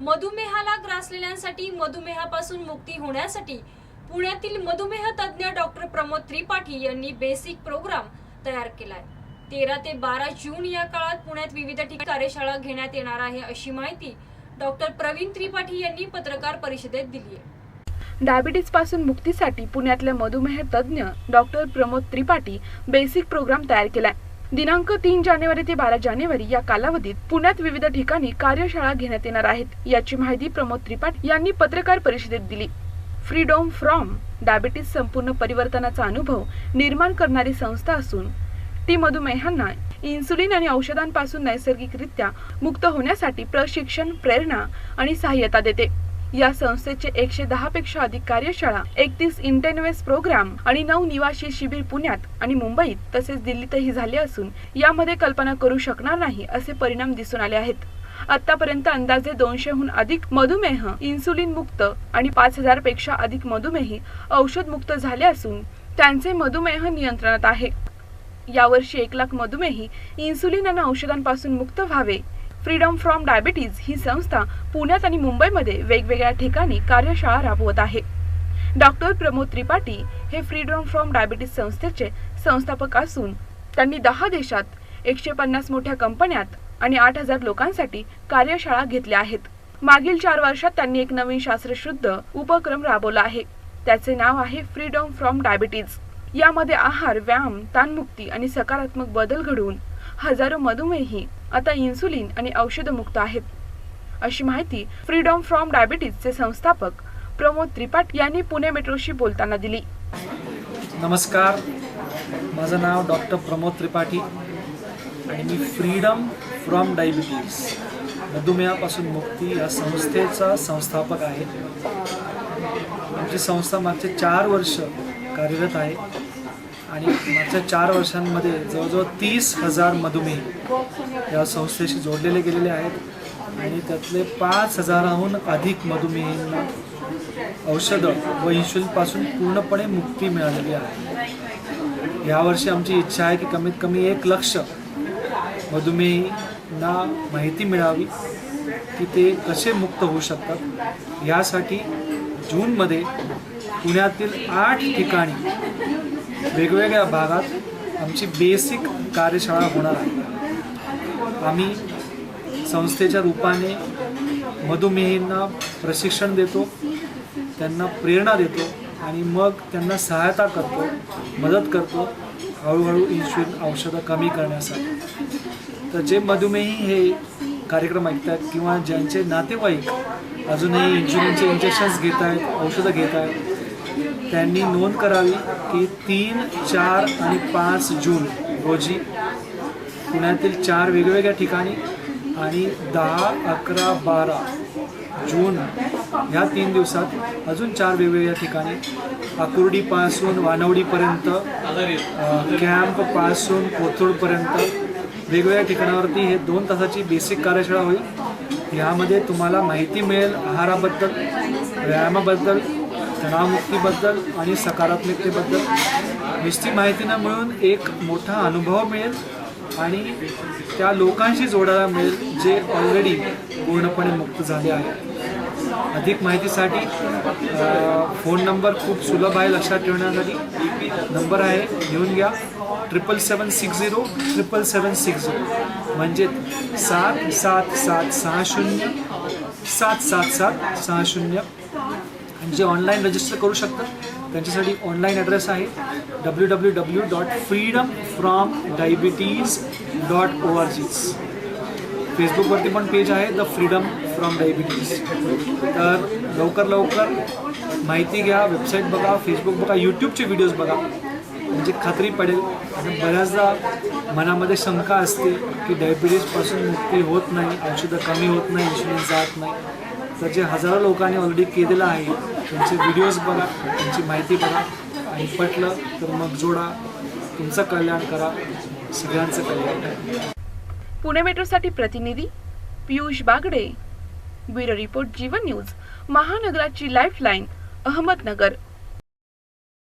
मधुमेहाला ग्रासलेल्यांसाठी मधुमेहापासून मुक्ती होण्यासाठी पुण्यातील मधुमेह तज्ज्ञ डॉक्टर प्रमोद त्रिपाठी यांनी बेसिक प्रोग्राम तयार केलाय. तेरा ते बारा जून या काळात पुण्यात विविध ठिकाणी कार्यशाळा घेण्यात येणार आहे अशी माहिती डॉक्टर प्रवीण त्रिपाठी यांनी पत्रकार परिषदेत दिली आहे. डायबिटीजपासून मुक्तीसाठी पुण्यातले मधुमेह तज्ज्ञ doctor Pramod Tripathi basic program तयार केलाय. दिनांक तीन जानेवारी ते बारा जानेवारी या कालावधीत पुण्यात विविध ठिकाणी कार्यशाळा घेण्यात येणार आहेत. याची माहिती प्रमोद त्रिपाठ यांनी पत्रकार परिषदेत दिली. फ्रीडॉम फ्रॉम डायबिटीज संपूर्ण परिवर्तनाचा अनुभव निर्माण करणारी संस्था असून ती मधुमेहांना इन्सुलिन आणि औषधांपासून नैसर्गिकरित्या मुक्त होण्यासाठी प्रशिक्षण प्रेरणा आणि सहाय्यता देते. या संस्थेचे एकशे दहा पेक्षा अधिक कार्यशाळा एकतीस इंटेनवेस प्रोग्राम आणि नऊ निवासी शिबिर पुण्यात आणि मुंबईत तसेच दिल्लीतही झाले असून यामध्ये कल्पना करू शकणार नाही असे परिणाम दिसून आले आहेत. आतापर्यंत अंदाजे दोनशेहून अधिक मधुमेह इन्सुलिन मुक्त आणि पाच हजारपेक्षा अधिक मधुमेही औषध मुक्त झाले असून त्यांचे मधुमेह नियंत्रणात आहे. यावर्षी एक लाख मधुमेही इन्सुलिन आणि औषधांपासून मुक्त व्हावे फ्रीडम फ्रॉम डायबिटीज ही संस्था पुण्यात आणि मुंबईमध्ये वेगवेगळ्या ठिकाणी कार्यशाळा राबवत आहे. डॉक्टर प्रमोद त्रिपाठी हे फ्रीडम फ्रॉम डायबिटीज संस्थेचे संस्थापक असून त्यांनी दहा देशात एकशे पन्नास मोठ्या कंपन्यात आणि आठ हजार लोकांसाठी कार्यशाळा घेतल्या आहेत. मागील चार वर्षात त्यांनी एक नवीन शास्त्रशुद्ध उपक्रम राबवला आहे. त्याचे नाव आहे फ्रीडम फ्रॉम डायबिटीज यामध्ये आहार व्यायाम ताणमुक्ती आणि सकारात्मक बदल घडवून हजारो मधुमेही आता इन्सुलिन आणि औषधमुक्त आहेत. अशी माहिती फ्रीडम फ्रॉम डायबिटीजचे संस्थापक प्रमोद त्रिपाठ यांनी पुणे मेट्रोशी बोलताना दिली. नमस्कार. माझं नाव डॉक्टर प्रमोद त्रिपाठी आणि मी फ्रीडम फ्रॉम डायबिटीज मधुमेहापासून मुक्ती या संस्थेचा संस्थापक आहे. आमची संस्था मागचे चार वर्ष कार्यरत आहे. आणि मागच्या चार वर्षांमध्ये जवळजवळ तीस हजार मधुमेही या संस्थेशी जोडलेले गेलेले आहेत. आणि त्यातले पाच हजाराहून अधिक मधुमेहींना औषधं व इन्शुलिनपासून पूर्णपणे मुक्ती मिळालेली आहे. यावर्षी आमची इच्छा आहे की कमीत कमी एक लक्ष मधुमेहींना माहिती मिळावी की ते कसे मुक्त होऊ शकतात. यासाठी जूनमध्ये पुण्यातील आठ ठिकाणी. वेगवेगळ्या भागात आमची बेसिक कार्यशाळा होणार आहे. आम्ही संस्थेच्या रूपाने मधुमेहींना प्रशिक्षण देतो त्यांना प्रेरणा देतो आणि मग त्यांना सहायता करतो मदत करतो हळूहळू इन्शुलिन औषधं कमी करण्यासाठी. तर जे मधुमेही हे कार्यक्रम ऐकतात किंवा ज्यांचे नातेवाईक अजूनही इन्शुलिनचे इंजेक्शन्स घेत आहेत औषधं घेत आहेत त्यांनी नोंद करावी की तीन चार आणि पाच जून रोजी पुण्यातील चार वेगवेगळ्या ठिकाणी आणि दहा अकरा बारा जून ह्या तीन दिवसात अजून चार वेगवेगळ्या ठिकाणी आकुर्डीपासून वानवडीपर्यंत कॅम्पपासून कोथरूडपर्यंत वेगवेगळ्या ठिकाणावरती हे दोन तासाची बेसिक कार्यशाळा होईल. यामध्ये तुम्हाला माहिती मिळेल आहाराबद्दल व्यायामाबद्दल तणावमुक्तीबद्दल आणि सकारात्मकतेबद्दल नुसती माहिती न मिळून एक मोठा अनुभव मिळेल आणि त्या लोकांशी जोडायला मिळेल जे ऑलरेडी पूर्णपणे मुक्त झाले आहेत. अधिक माहितीसाठी फोन नंबर खूप सुलभ आहे लक्षात ठेवण्यासाठी. नंबर आहे घेऊन घ्या. Triple seven six zero triple seven six zero म्हणजे सात सात सात सहा शून्य सात सात सात सहा शून्य. जे ऑनलाईन रजिस्टर करू शकतात त्यांच्यासाठी ऑनलाईन ॲड्रेस आहे W W W dot freedom from diabetes dot O R G फेसबुकवरती पण पेज आहे द फ्रीडम फ्रॉम डायबिटीज तर लवकर लवकर माहिती घ्या वेबसाईट बघा फेसबुक बघा यूट्यूबचे व्हिडिओज बघा. म्हणजे खात्री पडेल. आणि बऱ्याचदा मनामध्ये शंका असते की डायबिटीजपासून मुक्ती होत नाही औषधं कमी होत नाही इन्शुरन्स जात नाही. तर जे हजारो लोकांनी ऑलरेडी केलेलं आहे त्यांचे व्हिडिओज बघा त्यांची माहिती बघा आणि पटलं तर मग जोडा. तुमचं कल्याण करा सगळ्यांचं कल्याण करा. पुणे मेट्रोसाठी प्रतिनिधी Piyush Bagade. Bureau report Jeevan news महानगराची lifeline Ahmednagar.